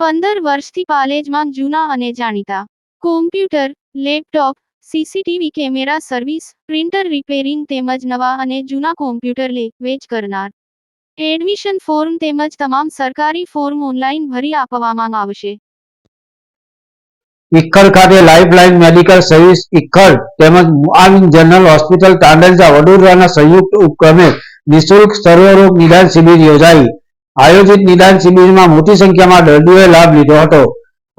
પંદર વર્ષથી પાલેજમાં જૂના અને જાણીતા. Computer laptop CCTV camera service printer repairing તેમજ નવા અને જૂના કોમ્પ્યુટર લે, વેચ કરનાર. એડમિશન ફોર્મ તેમજ તમામ સરકારી ફોર્મ ઓનલાઈન ભરી આપવામાં આવશે. ઇક્કલ ખાતે લાઇફલાઇન મેડિકલ સર્વિસ ઇક્કલ તેમજ મુઆવિન જનરલ હોસ્પિટલ તાંડલજા વડોદરાના સંયુક્ત ઉપક્રમે નિઃશુલ્ક સર્વરોગ નિદાન શિબિર યોજાઈ આયોજિત નિદાન શિબિરમાં મોટી સંખ્યામાં દર્દીઓએ લાભ લીધો હતો.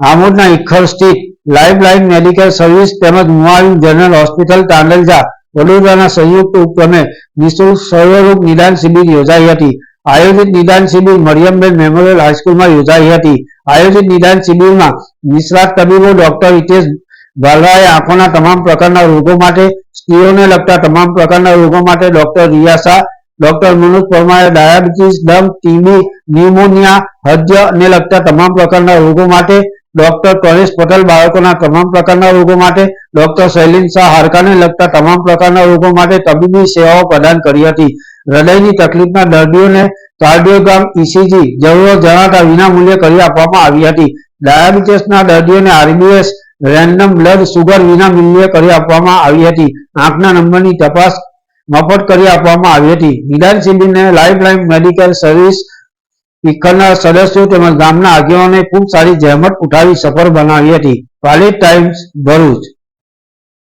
આમોદના ઇખર સ્થિત લાઇફલાઇન મેડિકલ સર્વિસ તેમજ મુઆવિન જનરલ હોસ્પિટલ તાંડલજા વડોદરાના સંયુક્ત ઉપક્રમે નિઃશુલ્ક સર્વરૂપ નિદાન શિબિર યોજાઈ હતી. આયોજિત નિદાન શિબિર મરિયમબેન મેમોરિયલ હાઈસ્કૂલમાં યોજાઈ હતી. આયોજિત નિદાન શિબિરમાં નિષ્ણાત તબીબો ડોક્ટર હિતેશ ભાલરાએ આંખોના તમામ પ્રકારના રોગો માટે, સ્ત્રીઓને લગતા તમામ પ્રકારના રોગો માટે ડોક્ટર રિયા ડોક્ટર મનોજ પરમારે ડાયાબિટીસ, દમ ટીબી ન્યુમોનિયા, હૃદય ને લગતા તમામ પ્રકારના રોગો માટે ડોક્ટર કલેશ પટેલ બાળકોના તમામ પ્રકારના રોગો માટે, ડોક્ટર શૈલિન શાહ હાડકાને લગતા તમામ પ્રકારના રોગો માટે તબીબી સેવાઓ પ્રદાન કરી હતી. હૃદયની તકલીફના દર્દીઓને કાર્ડિયોગ્રામ ઇસીજી જરૂર જણાતા વિનામૂલ્યે કરી આપવામાં આવી હતી. ડાયાબિટીસના દર્દીઓને આરબીએસ, રેન્ડમ બ્લડ સુગર વિના મૂલ્યે કરી આપવામાં આવી હતી. આંખના નંબરની તપાસ મફત કરી આપવામાં આવી હતી. નિદાન શિબિરને લાઇફલાઇન મેડિકલ સર્વિસ ઇક્કરના સદસ્યો તેમજ ગામના આગેવાનોએ ખૂબ સારી જહેમત ઉઠાવી સફળ બનાવી હતી. પાલી ટાઈમ્સ ભરૂચ.